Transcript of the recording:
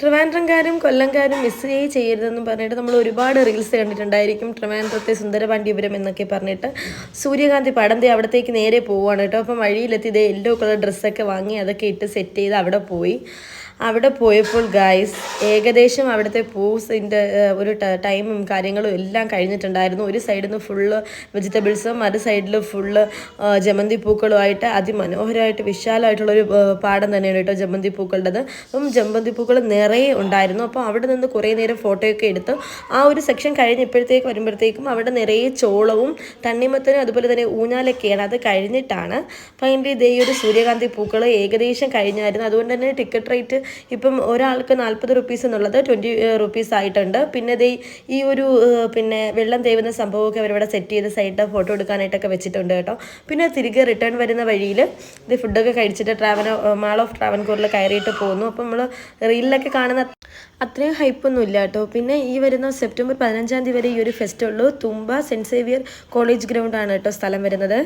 ട്രിവാൻഡ്രംകാരും കൊല്ലംകാരും miss ചെയ്യേ ചെയ്യരുതെന്ന് പറഞ്ഞിട്ട് നമ്മൾ ഒരുപാട് റീൽസ് കണ്ടിട്ടുണ്ടായിരിക്കും. ട്രിവാൻഡ്രത്തെ സുന്ദരപാണ്ഡ്യപുരം എന്നൊക്കെ പറഞ്ഞിട്ട്. സൂര്യകാന്തി പടം ദേ അവിടത്തേക്ക് നേരെ പോവുകയാണ് കേട്ടോ. അപ്പം വഴിയിലെത്തി ഇതേ യെല്ലോ കളർ ഡ്രസ്സൊക്കെ വാങ്ങി അതൊക്കെ ഇട്ട് സെറ്റ് ചെയ്ത് അവിടെ പോയി. അവിടെ പോയപ്പോൾ ഗായ്സ് ഏകദേശം അവിടുത്തെ പൂസിന്റെ ഒരു ടൈമും കാര്യങ്ങളും എല്ലാം കഴിഞ്ഞിട്ടുണ്ടായിരുന്നു. ഒരു സൈഡിൽ നിന്ന് ഫുള്ള് വെജിറ്റബിൾസും മറു സൈഡിൽ ഫുള്ള് ജമന്തി പൂക്കളുമായിട്ട് അതിമനോഹരമായിട്ട് വിശാലമായിട്ടുള്ളൊരു പാടം തന്നെയാണ് കേട്ടോ ജമന്തി പൂക്കളുടേത്. അപ്പം ജമന്തി പൂക്കൾ നിറയെ ഉണ്ടായിരുന്നു. അപ്പോൾ അവിടെ നിന്ന് കുറേ നേരം ഫോട്ടോയൊക്കെ എടുത്ത് ആ ഒരു സെക്ഷൻ കഴിഞ്ഞപ്പോഴത്തേക്ക് വരുമ്പോഴത്തേക്കും അവിടെ നിറയെ ചോളവും തണ്ണിമത്തനും അതുപോലെ തന്നെ ഊഞ്ഞാലൊക്കെയാണ്. അത് കഴിഞ്ഞിട്ടാണ് ഫൈനലി ഇതേ ഒരു സൂര്യകാന്തി പൂക്കൾ ഏകദേശം കഴിഞ്ഞായിരുന്നു. അതുകൊണ്ട് തന്നെ ടിക്കറ്റ് റേറ്റ് ഇപ്പം ഒരാൾക്ക് നാൽപ്പത് റുപ്പീസ് എന്നുള്ളത് ട്വന്റി റുപ്പീസ് ആയിട്ടുണ്ട്. പിന്നെ ദേ ഈ ഒരു പിന്നെ വെള്ളം തേവുന്ന സംഭവമൊക്കെ അവരിവിടെ സെറ്റ് ചെയ്ത് സൈഡിൽ ഫോട്ടോ എടുക്കാനായിട്ടൊക്കെ വെച്ചിട്ടുണ്ട് കേട്ടോ. പിന്നെ തിരികെ റിട്ടേൺ വരുന്ന വഴിയിൽ ഇത് ഫുഡൊക്കെ കഴിച്ചിട്ട് ട്രാവൽ മാൾ ഓഫ് ട്രാവൻകൂറിൽ കയറിയിട്ട് പോകുന്നു. അപ്പം നമ്മൾ റീലിലൊക്കെ കാണുന്ന അത്രയും ഹൈപ്പൊന്നും ഇല്ല കേട്ടോ. പിന്നെ ഈ വരുന്ന സെപ്റ്റംബർ പതിനഞ്ചാം തീയതി വരെ ഈ ഒരു ഫെസ്റ്റ് ഉള്ളൂ. തുമ്പ സെന്റ് സേവിയർ കോളേജ് ഗ്രൗണ്ടാണ് കേട്ടോ സ്ഥലം വരുന്നത്.